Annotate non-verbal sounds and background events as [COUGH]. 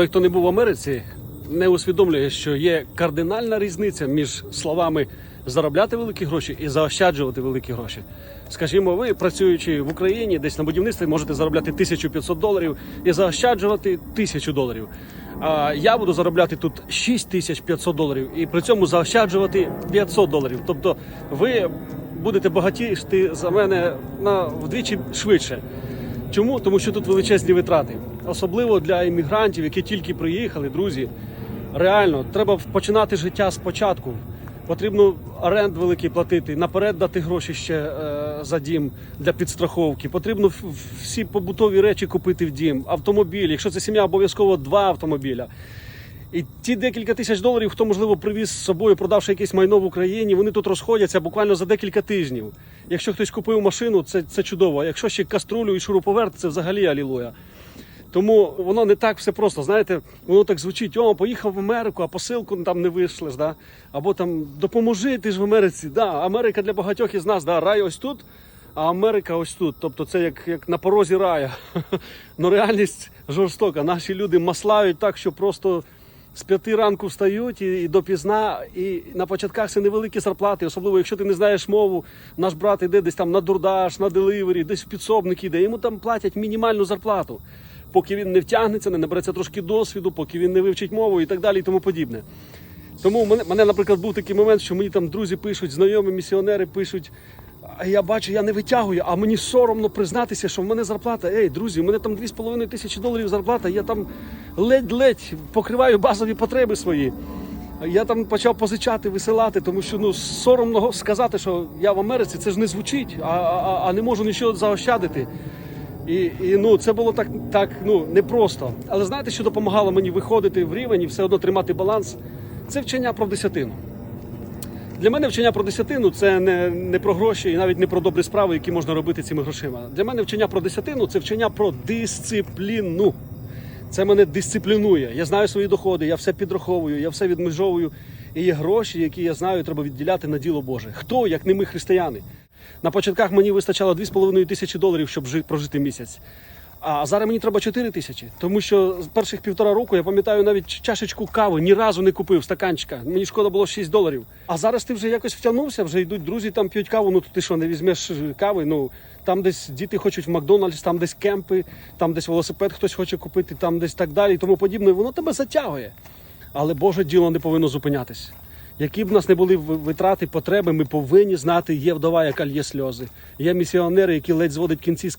Той, хто не був в Америці, не усвідомлює, що є кардинальна різниця між словами заробляти великі гроші і заощаджувати великі гроші. Скажімо, ви працюючи в Україні, десь на будівництві, можете заробляти 1500 доларів і заощаджувати 1000 доларів. А я буду заробляти тут 6500 доларів і при цьому заощаджувати 500 доларів. Тобто ви будете багатішти за мене на вдвічі швидше. Чому? Тому що тут величезні витрати, особливо для іммігрантів, які тільки приїхали, друзі. Реально, треба починати життя спочатку. Потрібно оренд великий платити, наперед дати гроші ще е, за дім для підстраховки. Потрібно всі побутові речі купити в дім, автомобіль. Якщо це сім'я, обов'язково два автомобіля. І ті декілька тисяч доларів, хто можливо привіз з собою, продавши якесь майно в Україні, вони тут розходяться буквально за декілька тижнів. Якщо хтось купив машину, це, це чудово. А якщо ще каструлю і шуруповерт, це взагалі алілуя. Тому воно не так все просто. Знаєте, воно так звучить: о, поїхав в Америку, а посилку там не вийшлеш, да? або там допоможи, ти ж в Америці. Да, Америка для багатьох із нас, да, рай ось тут, а Америка ось тут. Тобто це як, як на порозі рая. [LAUGHS] Ну реальність жорстока. Наші люди маслають так, що просто з п'яти ранку встають і, і допізна, і на початках це невеликі зарплати, особливо якщо ти не знаєш мову. Наш брат іде десь там на дурдаш, на деливері, десь в підсобник іде. Йому там платять мінімальну зарплату, поки він не втягнеться, не набереться трошки досвіду, поки він не вивчить мову і так далі, і тому подібне. Тому мене, мене, наприклад, був такий момент, що мені там друзі пишуть, знайомі місіонери пишуть. А я бачу, я не витягую, а мені соромно признатися, що в мене зарплата. Ей, друзі, у мене там 2,5 тисячі доларів зарплата, я там ледь-ледь покриваю базові потреби свої. Я там почав позичати, висилати, тому що ну соромно сказати, що я в Америці, це ж не звучить, а, а, а не можу нічого заощадити. І, і ну це було так, так ну непросто. Але знаєте, що допомагало мені виходити в рівень і все одно тримати баланс? Це вчення про десятину. Для мене вчення про десятину це не, не про гроші і навіть не про добрі справи, які можна робити цими грошима. Для мене вчення про десятину це вчення про дисципліну. Це мене дисциплінує. Я знаю свої доходи, я все підраховую, я все відмежовую. І є гроші, які я знаю, треба відділяти на діло Боже. Хто, як не ми, християни? На початках мені вистачало 2,5 тисячі доларів, щоб жи- прожити місяць. А зараз мені треба 4 тисячі, тому що з перших півтора року я пам'ятаю навіть чашечку кави ні разу не купив стаканчика. Мені шкода було 6 доларів. А зараз ти вже якось втягнувся, вже йдуть друзі, там п'ють каву. Ну ти що, не візьмеш е, кави? Ну там десь діти хочуть в Макдональдс, там десь кемпи, там десь велосипед хтось хоче купити, там десь так далі і тому подібне. Воно тебе затягує. Але Боже діло не повинно зупинятись. Які б нас не були витрати, потреби, ми повинні знати, є вдова, яка лє сльози. Є місіонери, які ледь зводять кінці з